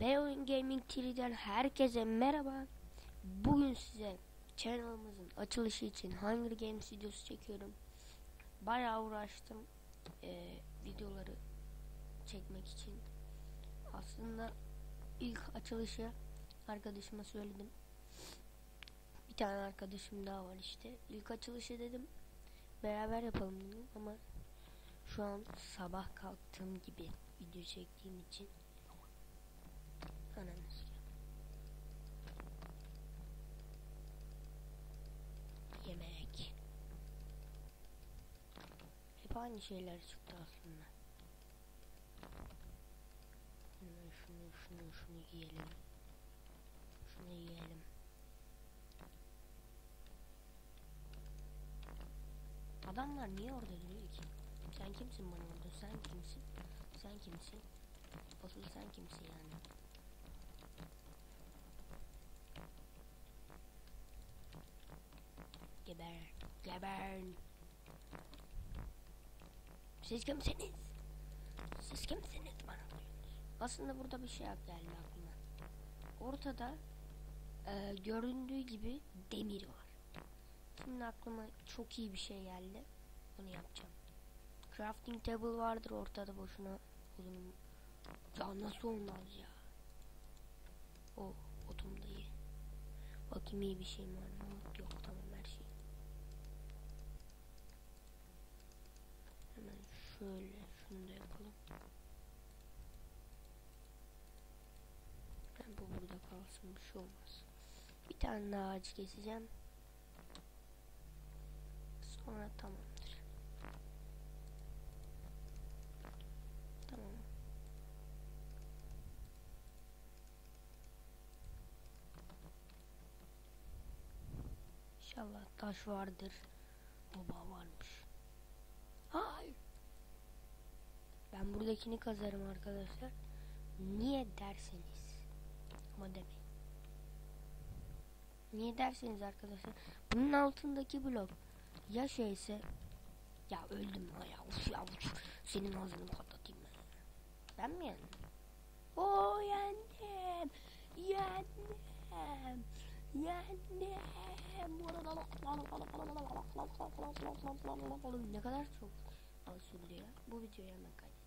Beoin Gaming TV'den herkese merhaba. Bugün size kanalımızın açılışı için Hunger Games videosu çekiyorum. Bayağı uğraştım eee, videoları çekmek için. Aslında ilk açılışı arkadaşıma söyledim. Bir tane arkadaşım daha var işte. İlk açılışı dedim. Beraber yapalım dedim ama şu an sabah kalktığım gibi video çektiğim için aynı şeyler çıktı aslında. Şunu, şunu, şunu, şunu yiyelim. Şunu yiyelim. Adamlar niye orada duruyor ki? Sen kimsin bana orada? Sen kimsin? Sen kimsin? Asıl sen kimsin yani? Geber. Geber. Siz kimsiniz? Siz kimsiniz bana. Aslında burada bir şey geldi aklıma. Ortada e, göründüğü gibi demir var. Şimdi aklıma çok iyi bir şey geldi. Bunu yapacağım. Crafting table vardır ortada boşuna. Odunum. Ya nasıl olmaz ya? O otum da iyi. Bakayım iyi bir şey var mı? Yok tamam her şey. Hemen şöyle şunu da yapalım. Ben bu burada kalsın bir şey olmaz. Bir tane daha ağaç keseceğim. Sonra tamamdır. Tamam. İnşallah taş vardır. Baba varmış. Hayır. Buradakini kazarım arkadaşlar. Niye derseniz. Ama demeyin. Niye derseniz arkadaşlar. Bunun altındaki blok ya şeyse ya öldüm ya uf ya uf. senin ağzını patlatayım ben. Ben mi yendim? Oo yendim. Yendim. Yendim. Ne kadar çok az sürdü ya. Bu videoyu hemen kaydedeyim.